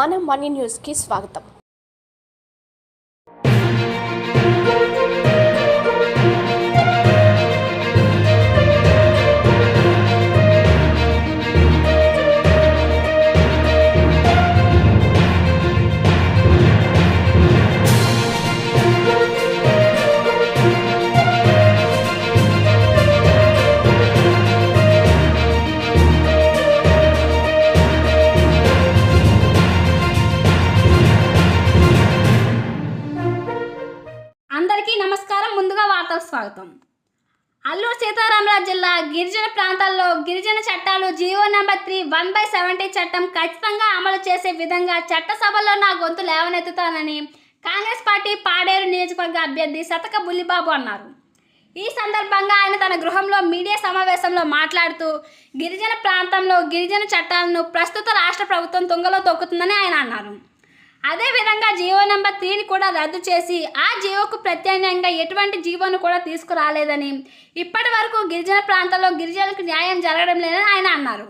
మన మనీ న్యూస్కి స్వాగతం స్వాగతం. అల్లూరు సీతారామరాజు జిల్లా గిరిజన ప్రాంతాల్లో గిరిజన చట్టాలు GO number three one by seventy చట్టం ఖచ్చితంగా అమలు చేసే విధంగా చట్టసభలో నా గొంతు లేవనెత్తుతానని కాంగ్రెస్ పార్టీ పాడేరు నియోజకవర్గ అభ్యర్థి శతక బుల్లిబాబు అన్నారు. ఈ సందర్భంగా ఆయన తన గృహంలో మీడియా సమావేశంలో మాట్లాడుతూ గిరిజన ప్రాంతంలో గిరిజన చట్టాలను ప్రస్తుత రాష్ట్ర ప్రభుత్వం తుంగలో తొక్కుతుందని ఆయన అన్నారు. అదేవిధంగా జీవో నెంబర్ త్రీని కూడా రద్దు చేసి ఆ జీవోకు ప్రత్యామ్నాయంగా ఎటువంటి జీవోను కూడా తీసుకురాలేదని ఇప్పటి వరకు గిరిజన ప్రాంతాల్లో గిరిజనులకు న్యాయం జరగడం లేదని ఆయన అన్నారు.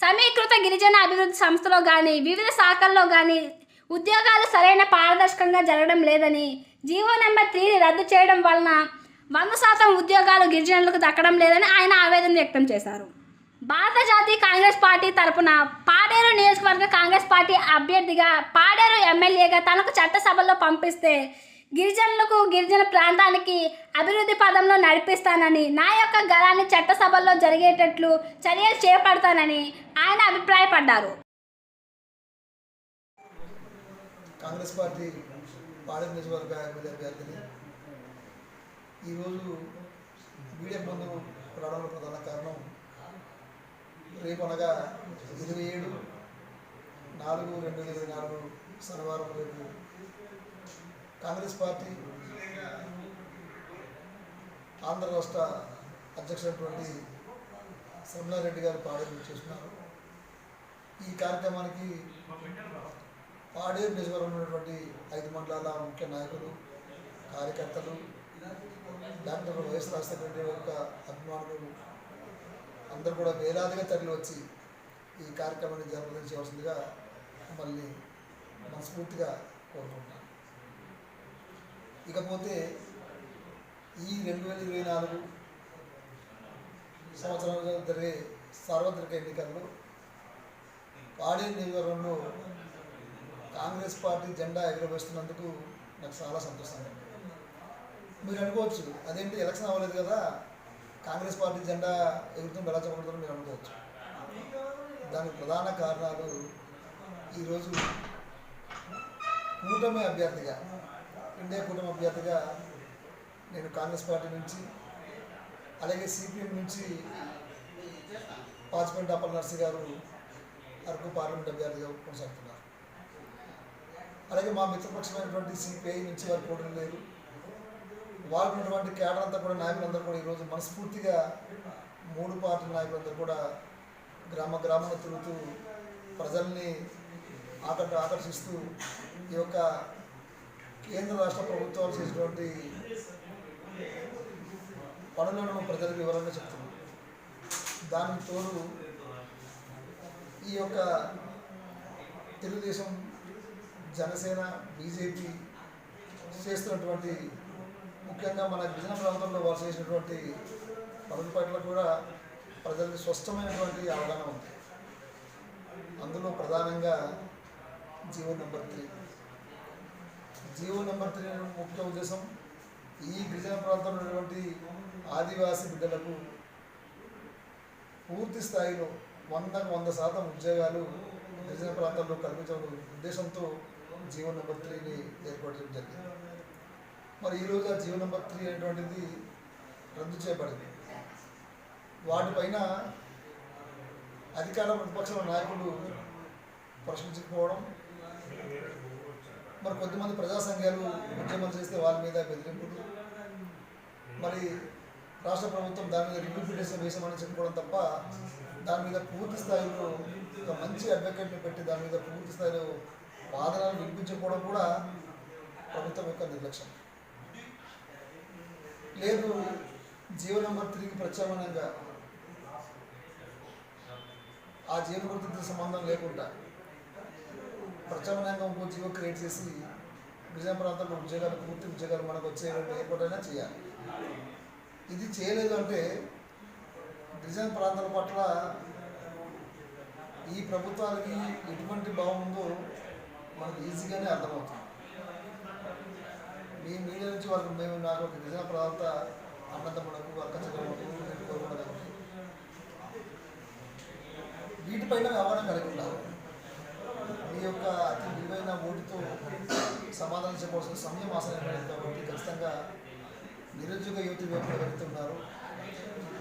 సమీకృత గిరిజన అభివృద్ధి సంస్థలో కానీ వివిధ శాఖల్లో కానీ ఉద్యోగాలు సరైన పారదర్శకంగా జరగడం లేదని జీవో నెంబర్ త్రీని రద్దు చేయడం వలన వంద శాతం ఉద్యోగాలు గిరిజనులకు దక్కడం లేదని ఆయన ఆవేదన వ్యక్తం చేశారు. భారత జాతీయ కాంగ్రెస్ పార్టీ తరపున పాడేరు నియోజకవర్గ కాంగ్రెస్ పార్టీ అభ్యర్థిగా పాడేరు ఎమ్మెల్యేగా తనకు చట్టసభలో పంపిస్తే గిరిజనులకు గిరిజన ప్రాంతానికి అభివృద్ధి పదంలో నడిపిస్తానని నా యొక్క గలాన్ని చట్టసభల్లో జరిగేటట్లు చర్యలు చేపడతానని ఆయన అభిప్రాయపడ్డారు. కాంగ్రెస్ పార్టీ పాడేరు నియోజకవర్గ ఎమ్మెల్యే అభ్యర్థిని ఈరోజు మీడియా ముందు రావడంలో ప్రధాన కారణం రేపు అనగా ఇరవై ఏడు నాలుగు రెండు వేల ఇరవై నాలుగు శనివారం రేపు కాంగ్రెస్ పార్టీ ఆంధ్ర రాష్ట్ర అధ్యక్షుడైనటువంటి శ్రమలారెడ్డి గారు పాడేరు చేస్తున్నారు. ఈ కార్యక్రమానికి పాడేరు నియోజకవర్గంలో ఉన్నటువంటి ఐదు మండలాల ముఖ్య నాయకులు కార్యకర్తలు డాక్టర్ వైఎస్ రాజశేఖర రెడ్డి యొక్క అభిమానులు అందరూ కూడా వేలాదిగా తరలి వచ్చి ఈ కార్యక్రమాన్ని జరపడం చేయవలసిందిగా మళ్ళీ మనస్ఫూర్తిగా కోరుకుంటున్నాను. ఇకపోతే ఈ రెండు వేల ఇరవై నాలుగు సంవత్సరంలో జరిగే సార్వత్రిక ఎన్నికల్లో పాడే నియోజకవర్గంలో కాంగ్రెస్ పార్టీ జెండా ఎగురవేస్తున్నందుకు నాకు చాలా సంతోషంగా మీరు అనుకోవచ్చు అదేంటి ఎలక్షన్ అవ్వలేదు కదా? కాంగ్రెస్ పార్టీ జెండా ఎగురుతుంది ఎలా చెప్పకూడదని మీరు అనుకోవచ్చు. దానికి ప్రధాన కారణాలు ఈరోజు కూటమి అభ్యర్థిగా ఇండియా కూటమి అభ్యర్థిగా నేను కాంగ్రెస్ పార్టీ నుంచి అలాగే సిపిఎం నుంచి పాచిపెంట అప్పల నర్సి గారు అరకు పార్లమెంట్ అభ్యర్థిగా కొనసాగుతున్నారు. అలాగే మా మిత్రపక్షమైనటువంటి సిపిఐ నుంచి వారు పోటీ లేరు వాళ్ళు ఉన్నటువంటి కేడర్ అంతా కూడా నాయకులందరూ కూడా ఈరోజు మనస్ఫూర్తిగా మూడు పార్టీ నాయకులందరూ కూడా గ్రామ గ్రామంలో తిరుగుతూ ప్రజల్ని ఆకర్ష ఆకర్షిస్తూ ఈ యొక్క కేంద్ర రాష్ట్ర ప్రభుత్వాలు చేసినటువంటి పనులను ప్రజలకు వివరంగా చెప్తున్నాం. దానికి తోడు ఈ యొక్క తెలుగుదేశం జనసేన బీజేపీ చేస్తున్నటువంటి ముఖ్యంగా మన గిరిజన ప్రాంతంలో వారు చేసినటువంటి పనుల పట్ల కూడా ప్రజలకు స్పష్టమైనటువంటి అవగాహన ఉంది. అందులో ప్రధానంగా GO number three. GO number three ముఖ్య ఉద్దేశం ఈ గిరిజన ప్రాంతంలో ఉన్నటువంటి ఆదివాసీ బిడ్డలకు పూర్తి స్థాయిలో వందకు వంద శాతం ఉద్యోగాలు గిరిజన ప్రాంతాల్లో కల్పించడం ఉద్దేశంతో జీవో నెంబర్ త్రీని ఏర్పాటు చేయడం జరిగింది. మరి ఈరోజు ఆ జీవో నెంబర్ త్రీ అనేటువంటిది రద్దు చేయబడింది. వాటిపైన అధికార ప్రతిపక్షాల నాయకులు ప్రశ్నించకపోవడం మరి కొద్దిమంది ప్రజా సంఘాలు ఉద్యమం చేస్తే వాళ్ళ మీద బెదిరింపులు మరి రాష్ట్ర ప్రభుత్వం దాని మీద రివ్యూ పిటిషన్ వేసామని చెప్పుకోవడం తప్ప దాని మీద పూర్తి స్థాయిలో ఒక మంచి అడ్వకేట్ని పెట్టి దాని మీద పూర్తి స్థాయిలో వాదనలు వినిపించకపోవడం కూడా ప్రభుత్వం యొక్క నిర్లక్ష్యం. లేదు జీవ నెంబర్ త్రీకి ప్రత్యామ్నాయంగా ఆ జీవన వృత్తితో సంబంధం లేకుండా ప్రత్యామ్నాయంగా ఇంకో జీవో క్రియేట్ చేసి గిరిజన ప్రాంతంలో ఉద్యోగాలు పూర్తి ఉద్యోగాలు మనకు వచ్చే ఏర్పాటైనా చేయాలి. ఇది చేయలేదు అంటే గిరిజన ప్రాంతాల పట్ల ఈ ప్రభుత్వానికి ఎటువంటి భావం ఉందో మనకు ఈజీగానే అర్థమవుతుంది. మీ మీడియా నుంచి వాళ్ళకి మేము నాకు ఒక నిజన ప్రాంత అన్నదమ్ములకు అక్క చెల్లెలకు కోరుకున్నదానికి వీటిపైన వ్యవహారం కలిగి ఉండాలి మీ యొక్క అతి విలువైన ఓటుతో సమాధానం చెప్పవలసిన సమయం ఆసనమైనది కాబట్టి ఖచ్చితంగా నిరుద్యోగ యువతి వైపు ఎవరైతే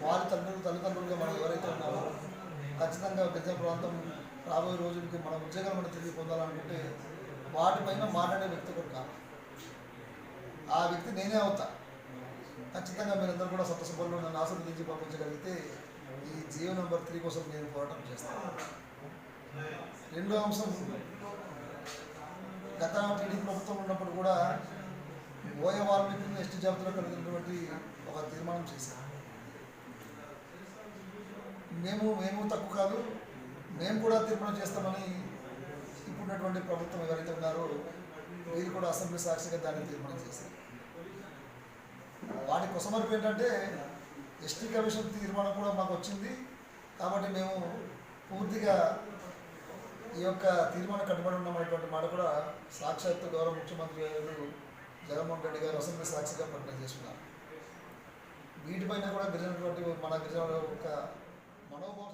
వారి తండ్రులు తల్లిదండ్రులుగా మనం ఎవరైతే ఉన్నారో ఖచ్చితంగా గిరిజన ప్రాంతం రాబోయే రోజులకి మన ఉద్యోగాలు మనం తిరిగి పొందాలనుకుంటే వాటిపైన మాట్లాడే వ్యక్తి కూడా కాదు. ఆ వ్యక్తి నేనే అవుతా. ఖచ్చితంగా మీరందరూ కూడా సప్తసభల్లో నన్ను ఆశీర్వదించి పంపించగలిగితే ఈ జియో నెంబర్ త్రీ కోసం నేను పోరాటం చేస్తాను. రెండో అంశం గత టీడీపీ ప్రభుత్వం ఉన్నప్పుడు కూడా ఓయ వాల్మీకి ఎస్టీ జాబితాలో కలిగినటువంటి ఒక తీర్మానం చేశాను మేము మేము తక్కువ కాదు మేము కూడా తీర్మానం చేస్తామని ఇప్పుడున్నటువంటి ప్రభుత్వం ఎవరైతే ఉన్నారో వీరు కూడా అసెంబ్లీ సాక్షిగా దాన్ని తీర్మానం చేశారు. వాటి కొసమరుపు ఏంటంటే ఎస్టీ కమిషన్ తీర్మానం కూడా మాకు వచ్చింది. కాబట్టి మేము పూర్తిగా ఈ యొక్క తీర్మానం కట్టుబడి ఉన్నామనేటువంటి మాట కూడా సాక్షాత్తు గౌరవ ముఖ్యమంత్రి గారు జగన్మోహన్ రెడ్డి గారు అసెంబ్లీ సాక్షిగా ప్రకటన చేస్తున్నారు. వీటిపైన కూడా గిరిజనటువంటి మన గిరిజన యొక్క మనోభావం